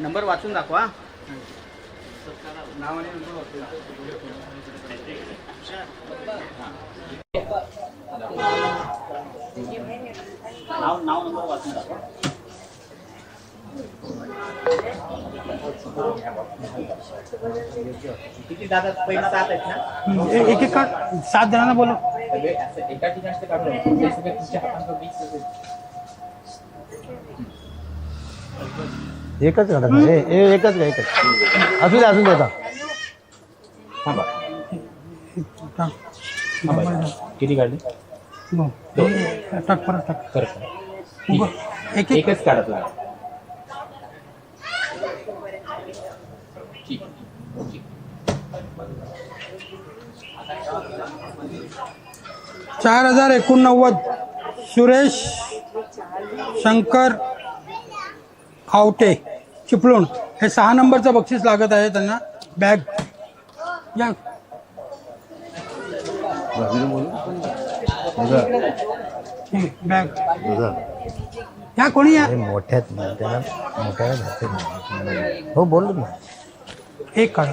Number वाचून दाखवा. नाव आणि नंबर वाचून नाव नाव नंबर वाचून दाखवा. किती दादा पहिला सात आहेत ना? ए- एक एक सात जणांना बोलो एका ठिकाणचे एकच ना. ए- ए- एकच का एकच असू दे असू दे आता थांबा टाक. थांबा. किती काढले दोन. ए, टाक परत टाक करत उभं. एक एक एकच काढत लागला ठीक ठीक चार हजार एकोणनव्वद सुरेश शंकर आवटे चिपळूण हे सहा नंबरचं बक्षीस लागत आहे त्यांना. बॅग. या. ठीक आहे, बॅग. या कोणी या? मोठ्यात ना त्याला मोठ्या घातले. हो बोललो ना. एक काढ.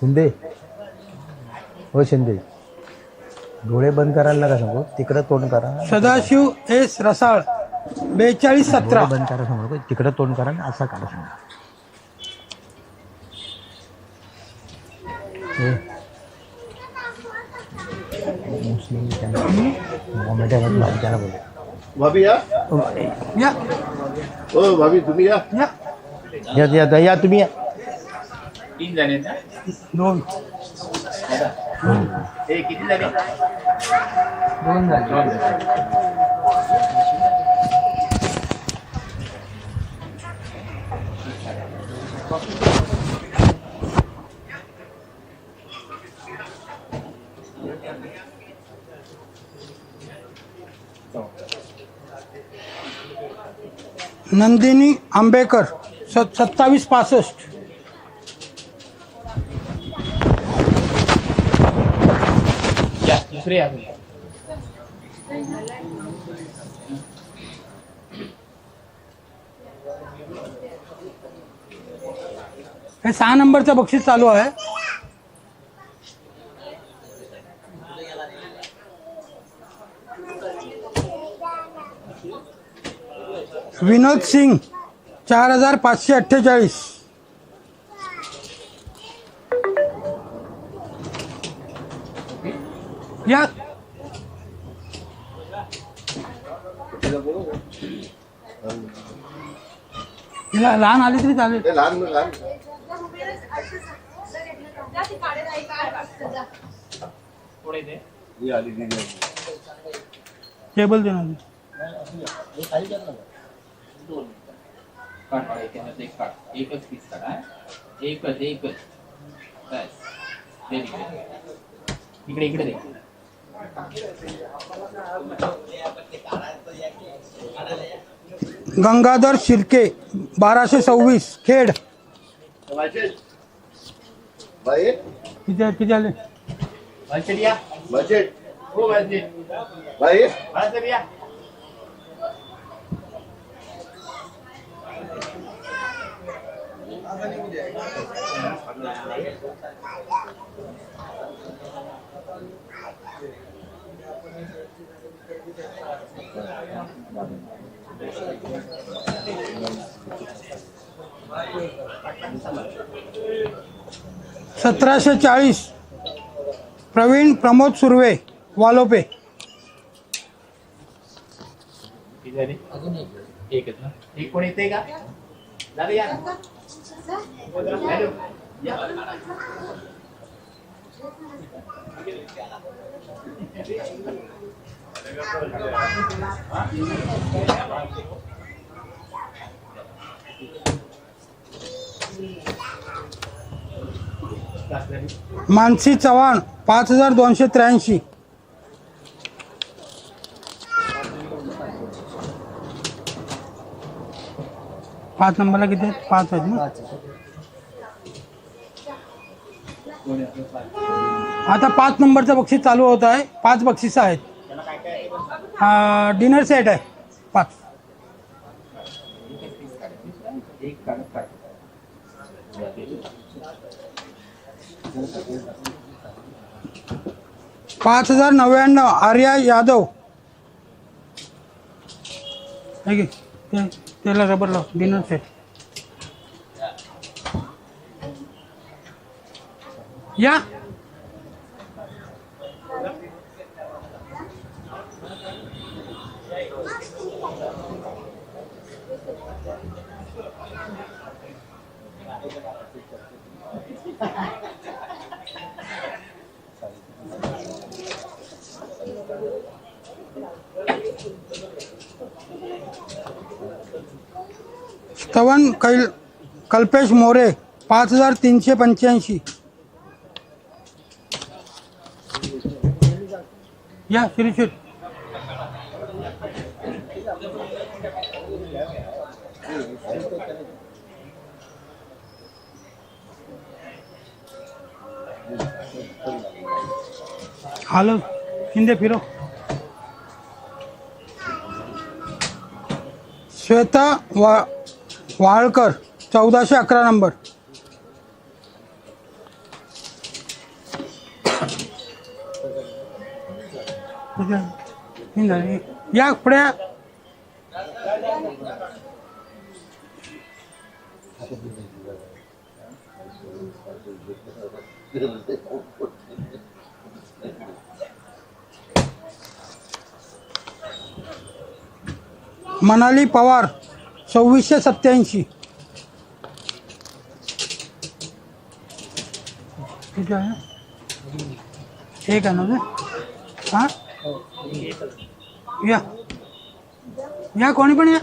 शिंदे. हो शिंदे। डोळे बंद करायला नका सांगू. तिकडं तोंड करा. सदाशिव एस रसाळ बेचाळीस सतरा. डोळे बंद करा सांगू. नको. तिकडं तोंड करा आणि असा काढा सांगा. हे. मुस्लिम त्यांना मोमेडियन भाजी त्याला बोलले. भाभी या? या. हो भाभी तुम्ही या. या. या या या तुम्ही या. तीन जण आहेत ना? दोन. दादा हे किती झाले? दोन झाले. नंदिनी आंबेकर स सत्तावीस पासष्ट या दुसरे या हे सहा नंबरचं बक्षीस चालू आहे. विनोद सिंग चार हजार पाचशे अठ्ठेचाळीस. या लहान आली तरी चालेल. लहान लहान. टेबल दे ना काढ काढ एकाच्यात एक काढ एकच पीस काढ. एकच एकच बस इकडे इकडे. दे गंगाधर शिर्के बाराशे सव्वीस खेड. सतराशे चाळीस. प्रवीण प्रमोद सुर्वे वालोपे. किती झाले एकच ना एक कोण येते का? या ना हॅलो या मानसी चव्हाण पाच हजार दोनशे त्र्याऐंशी. पाच नंबरला किती आहेत? पाच आहेत ना? आता पाच नंबरचं बक्षीस चालू होत आहे. पाच बक्षिसं आहेत. हा, डिनर सेट आहे. पाच. पाच हजार नव्याण्णव आर्या यादव. हे की ते- त्याला रबर लाव डिनर सेट या. स्तवन कैल कल्पेश मोरे पाच हजार तीनशे पंच्याऐंशी. या श्रीशूर हॅलो शिंदे फिरो. श्वेता वा वाळकर चौदाशे अकरा नंबर. या पुढे. मनाली पवार सव्वीसशे सत्त्याऐंशी. ठीक आहे. एक आहे ना हां हा? या. या कोणी पण या.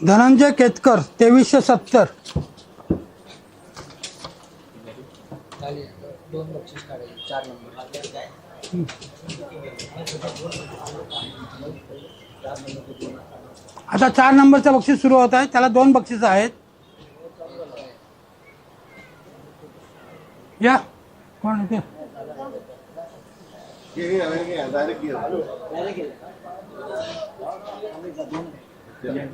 धनंजय केतकर तेवीसशे सत्तर. आता चार नंबरचं बक्षीस सुरू होत आहे. त्याला दोन बक्षीस आहेत. या. कोण येते ये,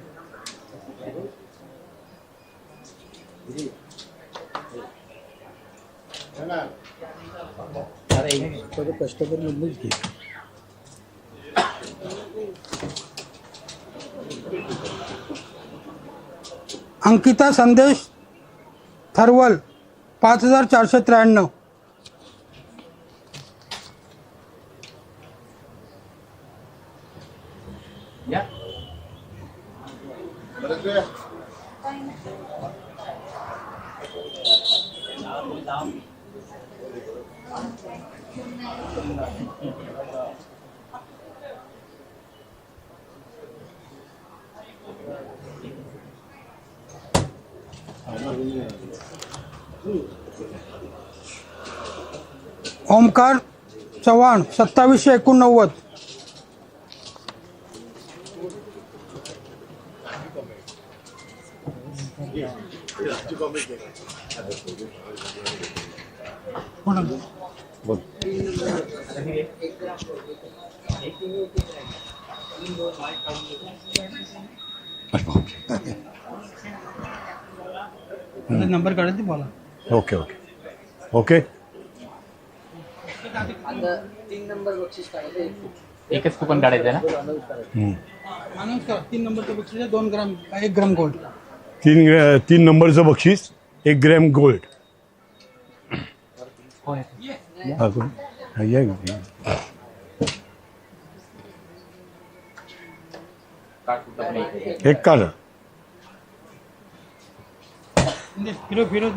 ये, ये, ये, घे. अंकिता संदेश थरवल पाच हजार चारशे त्र्याण्णव. ओमकार चव्हाण सत्तावीसशे एकोणनव्वद कोण आहे? आता नंबर काढायचे बोला ओके ओके. ओके? तीन नंबर बक्षीस काढायचे. एक एकच कुपन काढायचं ना? हम्म. अनाऊन्स करा तीन नंबरचं बक्षीस दोन ग्राम एक ग्राम गोल्ड तीन तीन नंबरचं बक्षीस एक ग्रॅम गोल्ड कोण पण एक. म्हणजे फिरो फिरो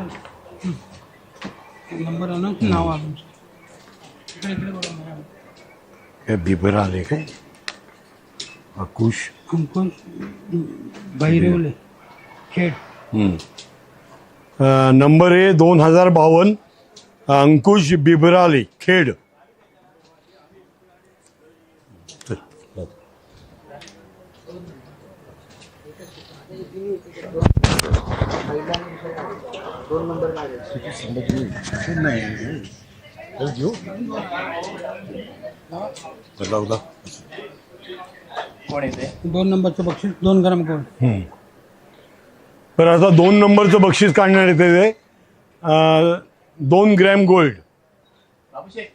नंबर अनाऊन्स नाव आलं. हे बिबर आले काय अकुश अंकुश बहिरवले खेड नंबर आहे दोन हजार बावन्न अंकुश बिबराले खेड दोन नंबर कोण येते दोन नंबरचं बक्षीस दोन ग्राम गोल्ड. तर आता दोन नंबरचं बक्षीस काढण्यात येते ते दोन gram gold.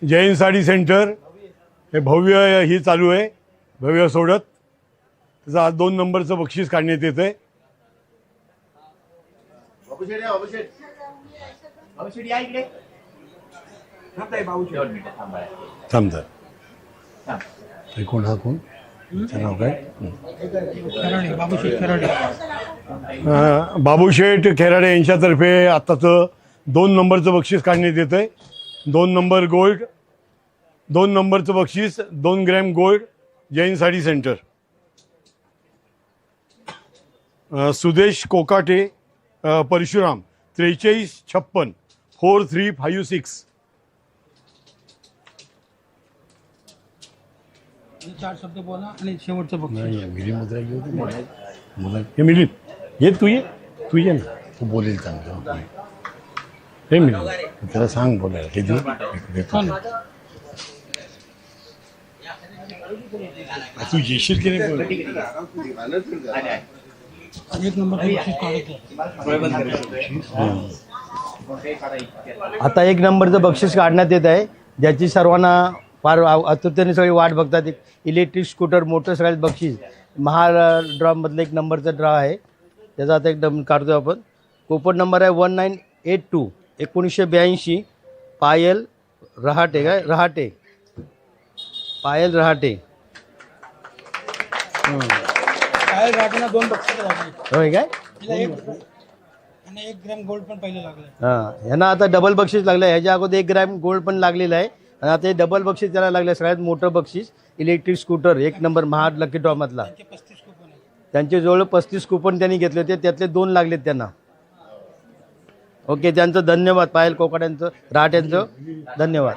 Jain sari centre. हे भव्य ही चालू आहे. भव्य सोडत. त्याचं आज दोन नंबरचं बक्षीस काढण्यात येतं आहे अभिषेक या, अभिषेक. अभिषेक या इकडे. दोन मिनिटं थांबा. थांबतात थांब. हे कोण हा कोण? त्याचं नाव काय? खराडे बाबूशेठ खराडे. अ, बाबूशेठ खेराडे यांच्यातर्फे आत्ताचं दोन नंबरचं बक्षीस काढण्यात येतं आहे दोन नंबर गोल्ड दोन नंबरचं बक्षीस दोन gram gold Jain sari centre. अ, सुदेश कोकाटे परशुराम त्रेचाळीस छप्पन फोर थ्री फाईव्ह सिक्स. चार शब्द बोला आणि शेवटचं हे ये तू ये तू ये ना. तू बोलेल चांगलं. हे त्याला सांग बोलायला. हे देऊ. तू येशील की नाही बोल. आले आहे एक. आता एक नंबरचं बक्षीस काढण्यात येत आहे. ज्याची सर्वांना फार आतुरतेने सगळी वाट बघतात. एक इलेक्ट्रिक स्कूटर मोटर सगळ्यात बक्षीस महा ड्रॉमधलं एक नंबरचा ड्रॉ आहे. त्याचा आता एक नंबर काढतो आपण. कोपन नंबर आहे वन नाईन एट टू एकोणीसशे ब्याऐंशी. पायल रहाटे काय? रहाटे. पायल रहाटे. काय राहताना दोन बक्षीस लागले. होय काय? तिला एक आणि एक ग्रॅम गोल्ड पण पहिले लागले. हां ह्यांना आता डबल बक्षीस लागलं आहे. ह्याच्या अगोदर एक ग्रॅम गोल्ड पण लागलेलं आहे. आणि आता हे डबल बक्षीस त्याला लागलं आहे सगळ्यात मोठं बक्षीस इलेक्ट्रिक स्कूटर एक नंबर महाड लकी ड्रॉमधला त्यांचे पस्तीस कुपन आहे त्यांचे जवळ पस्तीस कुपन त्यांनी घेतले होते. त्यातले दोन लागलेत त्यांना. ओके त्यांचं धन्यवाद. पायल कोकाड्यांचं राठ यांचं धन्यवाद.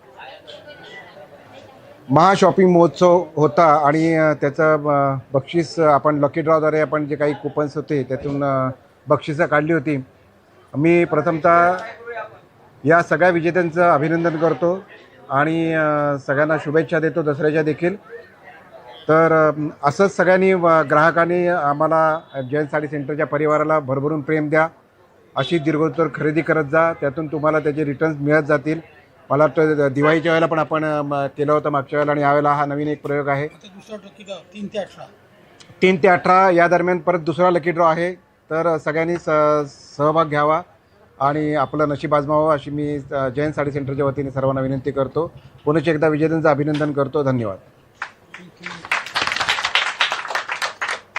महाशॉपिंग महोत्सव होता आणि त्याचं बक्षीस आपण लकी ड्रॉद्वारे आपण जे काही कुपन्स होते त्यातून बक्षिसं काढली होती. मी प्रथमतः या सगळ्या विजेत्यांचं अभिनंदन करतो आणि सगळ्यांना शुभेच्छा देतो दसऱ्याच्या देखील. तर असंच सगळ्यांनी ग्राहकांनी आम्हाला जैन साडी सेंटरच्या परिवाराला भरभरून प्रेम द्या. अशी दीर्घोत्तर खरेदी करत जा त्यातून तुम्हाला त्याचे रिटर्न्स मिळत जातील. मला वाटतं दिवाळीच्या वेळेला पण आपण केलं होतं मागच्या वेळेला आणि यावेळेला हा नवीन एक प्रयोग आहे. दुसरा तीन ते अठरा. तीन ते अठरा या दरम्यान परत दुसरा लकी ड्रॉ आहे. तर सगळ्यांनी स सहभाग घ्यावा आणि आपलं नशीब आजमावं अशी मी जैन साडी सेंटरच्या वतीने सर्वांना विनंती करतो. पुनश्च एकदा विजेत्यांचं अभिनंदन करतो. धन्यवाद.